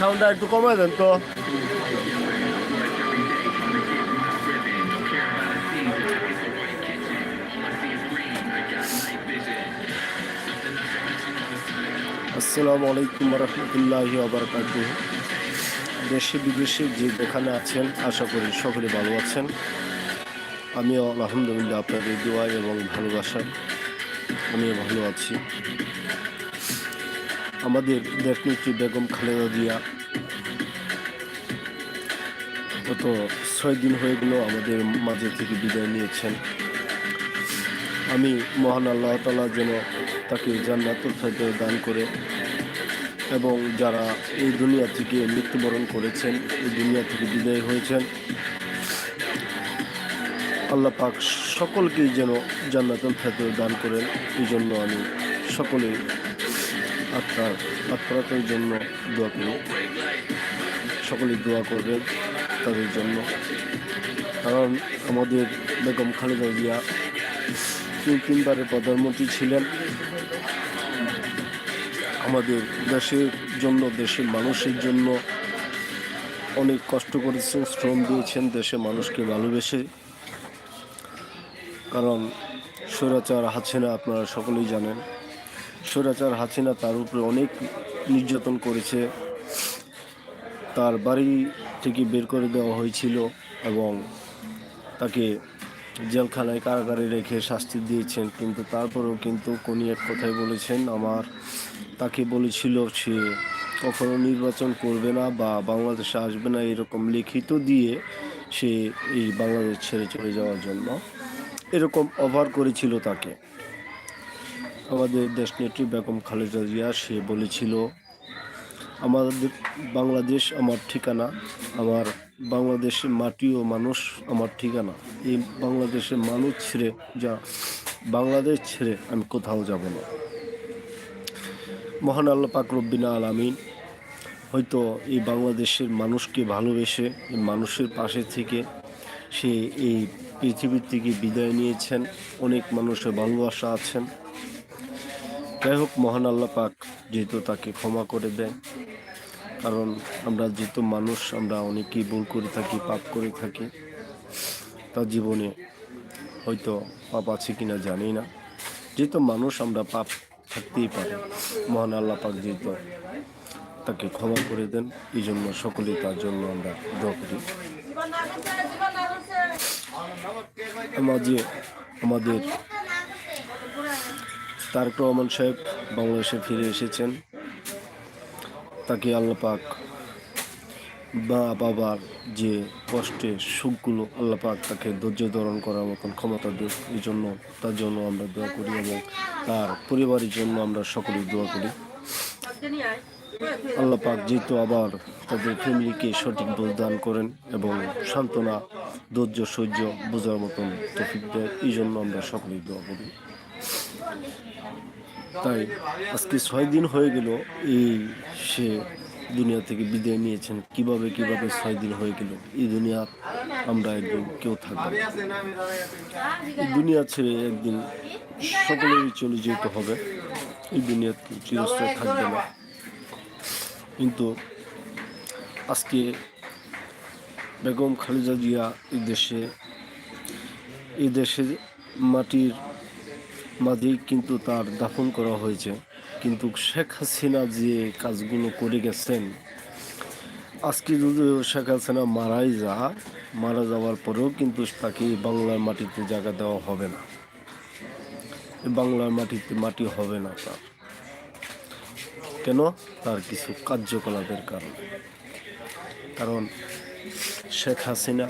সাউন্ডটা একটু কমে দেন তো। আসসালামু আলাইকুম রহমতুল্লাহি আবরকাত দেশে বিদেশে যে যেখানে আছেন, আশা করি সকলে ভালো আছেন। আমিও আলহামদুলিল্লাহ আপনাদের দোয়া এবং ভালোবাসায় আমিও ভালো আছি। আমাদের দেশনেত্রী বেগম খালেদা জিয়া। গত ছয় দিন হয়ে গেল আমাদের মাঝে থেকে বিদায় নিয়েছেন। আমি মহান আল্লাহ তালা যেন তাকে জান্নাতুল ফেরদৌস দান করে এবং যারা এই দুনিয়া থেকে মৃত্যুবরণ করেছেন, এই দুনিয়া থেকে বিদায় হয়েছেন, আল্লাহ পাক সকলকেই যেন জান্নাতুল ফেরদৌস দান করেন। এই জন্য আমি সকলেই আত্মার আত্মার জন্য দোয়া করি সকলেই দোয়া করবেন তাদের জন্য। কারণ আমাদের বেগম খালেদা জিয়া তিন তিনবারের প্রধানমন্ত্রী ছিলেন। আমাদের দেশের জন্য, দেশের মানুষের জন্য অনেক কষ্ট করেছেন, শ্রম দিয়েছেন দেশের মানুষকে ভালোবেসে। কারণ স্বৈরাচার হাসিনা আপনারা সকলেই জানেন। স্বৈরাচার হাসিনা তার উপরে অনেক নির্যাতন করেছে। তার বাড়ি থেকে বের করে দেওয়া হয়েছিল এবং তাকে জেলখানায় কারাগারে রেখে শাস্তি দিয়েছেন। কিন্তু তারপরেও কিন্তু কোনি এক কথায় বলেছেন, আমার তাকে বলেছিল সে কখনো নির্বাচন করবে না বা বাংলাদেশে আসবে না এরকম লিখিত দিয়ে সে এই বাংলাদেশ ছেড়ে চলে যাওয়ার জন্য। এরকম অফার করেছিল তাকে। আমাদের দেশ দেশনেত্রী বেগম খালেদা জিয়া, সে বলেছিল, আমাদের বাংলাদেশ আমার ঠিকানা, আমার বাংলাদেশের মাটি ও মানুষ আমার ঠিকানা। এই বাংলাদেশের মানুষ ছেড়ে যা, বাংলাদেশ ছেড়ে আমি কোথাও যাব না। মহান আল্লাহ পাক রব্বিনা আলামিন হয়তো এই বাংলাদেশের মানুষকে ভালোবেসে, এই মানুষের পাশে থেকে সে এই পৃথিবীর থেকে বিদায় নিয়েছেন। অনেক মানুষের ভালোবাসা আছেন। যাই হোক মহান আল্লাহ পাক যেহেতু তাকে ক্ষমা করে দেয় কারণ আমরা যেহেতু মানুষ আমরা অনেকেই ভুল করে থাকি পাপ করে থাকি তার জীবনে হয়তো পাপ আছে কিনা জানি না। যেহেতু মানুষ আমরা পাপ থাকতেই পারি। মহান আল্লাহ পাক যেহেতু তাকে ক্ষমা করে দেন এই জন্য সকলেই তার জন্য আমরা দোয়া করি। মাঝে আমাদের তারক রহমান সাহেব বাংলাদেশে ফিরে এসেছেন। তাকে আল্লাপাক মা বাবার যে কষ্টে সুখগুলো আল্লাপাক তাকে ধৈর্য ধারণ করার মতন ক্ষমতা দেয় এই জন্য তার জন্য আমরা দোয়া করি এবং তার পরিবারের জন্য আমরা সকলেই দোয়া করি। আল্লাহ পাক যেহেতু আবার তাদের ফ্যামিলিকে সঠিক বোঝ দান করেন এবং সান্ত্বনা, ধৈর্য, সহ্য বোঝার মতন তফিক দেয়, এই জন্য আমরা সকলেই দোয়া করি। তাই আজকে ছয় দিন হয়ে গেল এই সে দুনিয়া থেকে বিদায় নিয়েছেন। কীভাবে কীভাবে ছয় দিন হয়ে গেল? এই দুনিয়া আমরা একদিন কেউ থাকব দুনিয়া ছেড়ে একদিন সকলেরই চলে যেতে হবে। এই দুনিয়া চিরস্থায়ী থাকবে না। কিন্তু আজকে বেগম খালেদা জিয়া এই দেশে এই দেশে মাটির মাঝেই কিন্তু তার দাফন করা হয়েছে। কিন্তু শেখ হাসিনা যে কাজগুলো করে গেছেন, আজকে যদি শেখ হাসিনা মারাই যা, মারা যাওয়ার পরেও কিন্তু তাকে বাংলার মাটিতে জায়গা দেওয়া হবে না। বাংলার মাটিতে মাটি হবে না তার। কেন? তার কিছু কার্যকলাপের কারণে। কারণ শেখ হাসিনা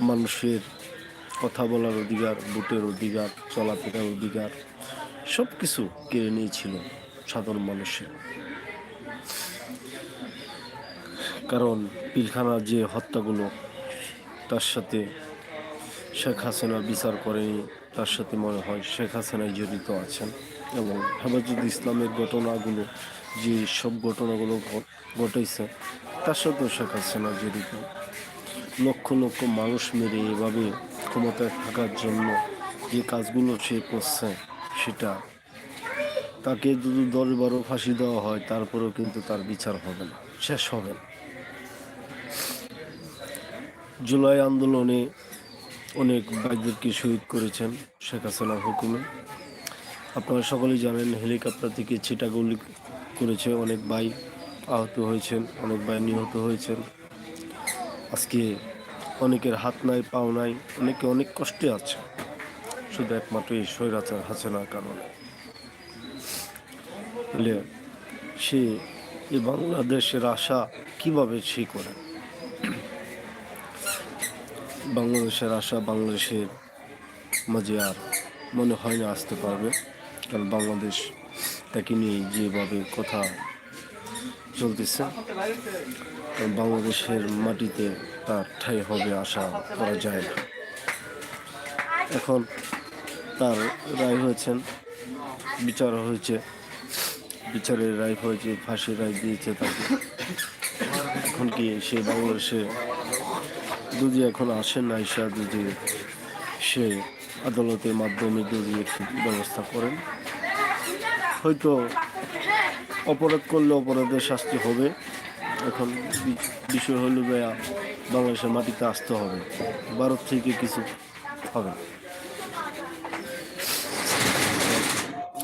মানুষের কথা বলার অধিকার, ভোটের অধিকার, চলাফেরার অধিকার সব কিছু কেড়ে নিয়েছিল সাধারণ মানুষের কারণ পিলখানার যে হত্যাগুলো, তার সাথে শেখ হাসিনা বিচার করেনি, তার সাথে মনে হয় শেখ হাসিনাই জড়িত আছেন এবং হেফাজত ইসলামের ঘটনাগুলো, যে সব ঘটনাগুলো ঘটেছে, তার সাথেও শেখ হাসিনা জড়িত। লক্ষ লক্ষ মানুষ মেরে এভাবে ক্ষমতায় থাকার জন্য যে কাজগুলো সে করছে, সেটা তাকে যদি দশ বারো ফাঁসি দেওয়া হয়, তারপরেও কিন্তু তার বিচার হবে না, শেষ হবে না। জুলাই আন্দোলনে অনেক ভাইদেরকে শহীদ করেছেন শেখ হাসিনার হুকুমে। আপনারা সকলেই জানেন, হেলিকপ্টার থেকে ছিটাগুলি করেছে অনেক ভাই আহত হয়েছেন, অনেক ভাই নিহত হয়েছেন। আজকে অনেকের হাত নাই, পাও নাই, অনেকে অনেক কষ্টে আছে। শুধু একমাত্র এই স্বৈরাচার হাসিনার কারণে। সে এই বাংলাদেশের আশা কীভাবে সে করে? বাংলাদেশের আশা বাংলাদেশের মাঝে আর মনে হয় না আসতে পারবে। কারণ বাংলাদেশ তাকে নিয়ে যেভাবে কথা চলতেছে। বাংলাদেশের মাটিতে তার ঠাই হবে আশা করা যায় না। এখন তার রায় হয়েছেন, বিচার হয়েছে, বিচারের রায় হয়েছে, ফাঁসির রায় দিয়েছে তাকে। এখন কি সে বাংলাদেশে যদি এখন আসেন আইসা যদি সে আদালতের মাধ্যমে যদি ব্যবস্থা করেন, হয়তো অপরাধ করলে অপরাধের শাস্তি হবে। এখন বিষয় হলো ভাইয়া, বাংলাদেশের মাটিতে আসতে হবে। ভারত থেকে কিছু হবে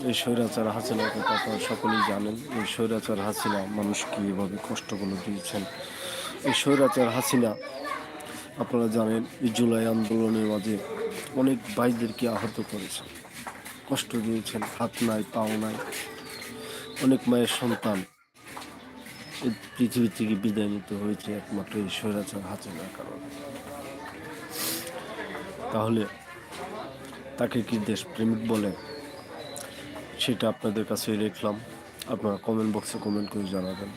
এই স্বৈরাচার হাসিনার কথা আপনারা সকলেই জানেন, এই স্বৈরাচার হাসিনা মানুষকে এভাবে কষ্টগুলো দিয়েছেন? এই স্বৈরাচার হাসিনা, আপনারা জানেন, এই জুলাই আন্দোলনের মাঝে অনেক ভাইদেরকে আহত করেছেন। কষ্ট দিয়েছেন, হাত নাই, পাও নাই। অনেক মায়ের সন্তান। পৃথিবী থেকে বিদায় নিতে হয়েছে একমাত্র এই স্বৈরাচার হাসিনার কারণে। তাহলে তাকে কি দেশপ্রেমিক বলে? সেটা আপনাদের কাছে লিখলাম। আপনারা কমেন্ট বক্সে কমেন্ট করে জানাবেন।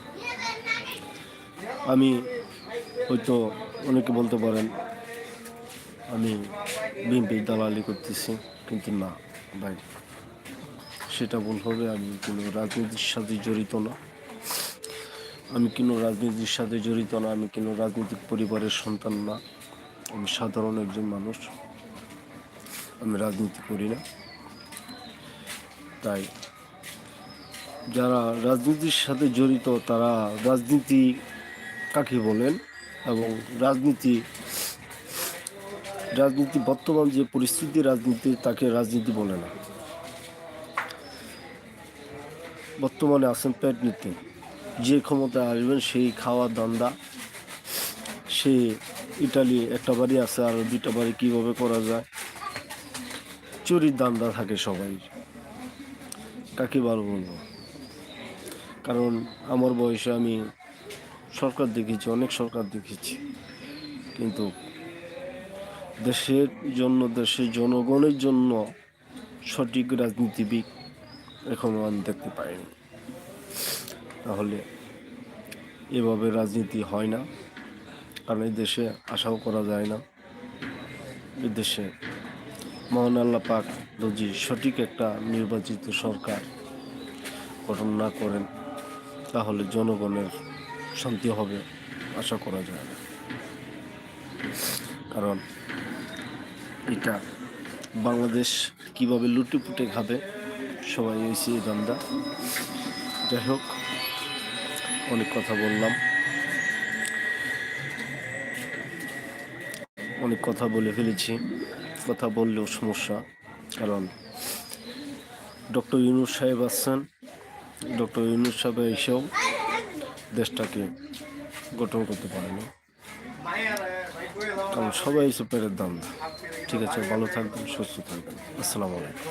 আমি হয়তো অনেকে বলতে পারেন, আমি বিএনপির দালালি করতেছি, কিন্তু না, ভাই। সেটা ভুল হবে, আমি কোনো রাজনীতির সাথে জড়িত না। আমি কোনো রাজনীতির সাথে জড়িত না, আমি কোনো রাজনৈতিক পরিবারের সন্তান না। আমি সাধারণ একজন মানুষ। আমি রাজনীতি করি না। তাই যারা রাজনীতির সাথে জড়িত, তারা রাজনীতি কাকে বলেন এবং রাজনীতি রাজনীতি বর্তমান যে পরিস্থিতি, রাজনীতি তাকে রাজনীতি বলে না। বর্তমানে আছেন পেট নিতে যে ক্ষমতা আসবেন, সেই খাওয়া দান্দা সে ইটালি একটা বাড়ি আছে, আর দুইটা বাড়ি কীভাবে করা যায়? চুরির দান্দা থাকে সবাই। কাকে বার বলব? কারণ আমার বয়সে আমি সরকার দেখেছি, অনেক সরকার দেখেছি। কিন্তু দেশের জন্য, দেশের জনগণের জন্য সঠিক রাজনীতিবিদ এখনও আমি দেখতে পাইনি। তাহলে এভাবে রাজনীতি হয় না। কারণ এই দেশে আশাও করা যায় না। এই দেশে মহান আল্লাহ পাক যদি সঠিক একটা নির্বাচিত সরকার গঠন না করেন, তাহলে জনগণের শান্তি হবে আশা করা যায় না। কারণ এটা বাংলাদেশ কীভাবে লুটেপুটে খাবে সবাই এই দান্দা যাই হোক, অনেক কথা বললাম। অনেক কথা বলে ফেলেছি। কথা বললেও সমস্যা, কারণ ডক্টর ইউনুস সাহেব আসছেন ডক্টর ইউনুস সাহেব এসেও দেশটাকে গঠন করতে পারেনি। কারণ সবাই সুপারের দাম। ঠিক আছে ভালো থাকবেন সুস্থ থাকবেন। আসসালামু আলাইকুম।